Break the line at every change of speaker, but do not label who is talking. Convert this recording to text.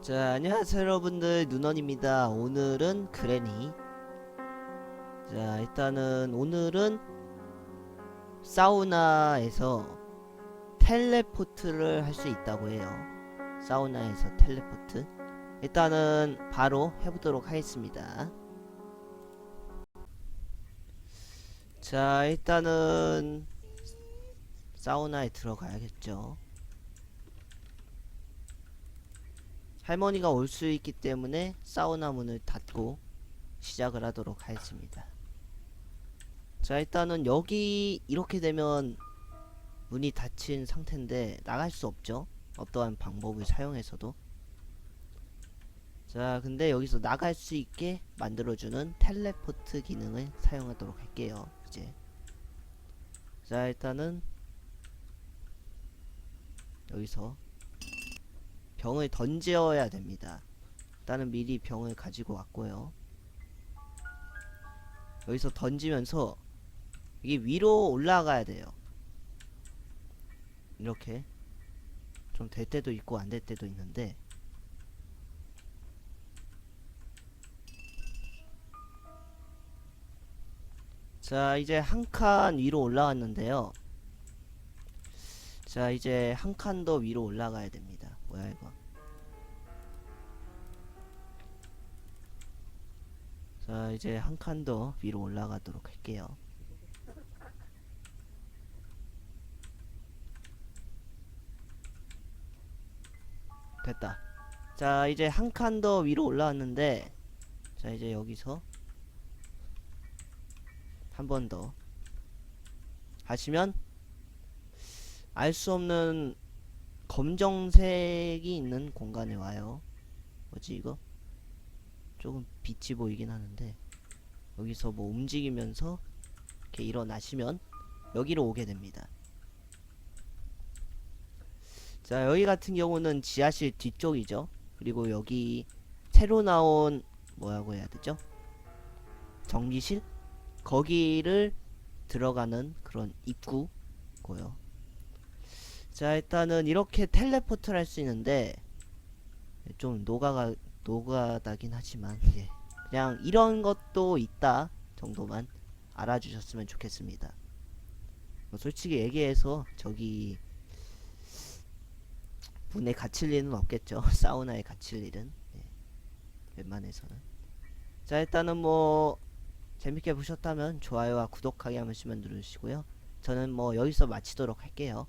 자, 안녕하세요 여러분들 눈원입니다. 오늘은 그레니. 자, 일단은 오늘은 사우나에서 텔레포트를 할 수 있다고 해요. 사우나에서 텔레포트. 일단은 바로 해보도록 하겠습니다. 자, 일단은 사우나에 들어가야겠죠. 할머니가 올 수 있기 때문에 사우나 문을 닫고 시작을 하도록 하겠습니다. 자, 일단은 여기 이렇게 되면 문이 닫힌 상태인데 나갈 수 없죠. 어떠한 방법을 사용해서도. 자, 근데 여기서 나갈 수 있게 만들어주는 텔레포트 기능을 사용하도록 할게요. 이제. 자, 일단은 여기서 병을 던져야 됩니다. 일단은 미리 병을 가지고 왔고요. 여기서 던지면서 이게 위로 올라가야 돼요. 이렇게 좀 될 때도 있고 안 될 때도 있는데 자 이제 한 칸 위로 올라왔는데요. 자 이제 한 칸 더 위로 올라가야 됩니다. 뭐야 이거? 자 이제 한 칸 더 위로 올라가도록 할게요. 됐다. 자 이제 한 칸 더 위로 올라왔는데 자 이제 여기서 한 번 더 하시면 알 수 없는 검정색이 있는 공간에 와요. 뭐지 이거? 조금 빛이 보이긴 하는데 여기서 뭐 움직이면서 이렇게 일어나시면 여기로 오게 됩니다. 자 여기 같은 경우는 지하실 뒤쪽이죠. 그리고 여기 새로 나온 뭐라고 해야 되죠? 전기실? 거기를 들어가는 그런 입구고요. 자 일단은 이렇게 텔레포트를 할 수 있는데 좀 노가가 노가다긴 하지만 예. 그냥 이런 것도 있다 정도만 알아주셨으면 좋겠습니다. 뭐 솔직히 얘기해서 저기 문에 갇힐 일은 없겠죠. 사우나에 갇힐 일은 예. 웬만해서는. 자 일단은 뭐 재밌게 보셨다면 좋아요와 구독하기 한 번씩만 누르시고요. 저는 뭐 여기서 마치도록 할게요.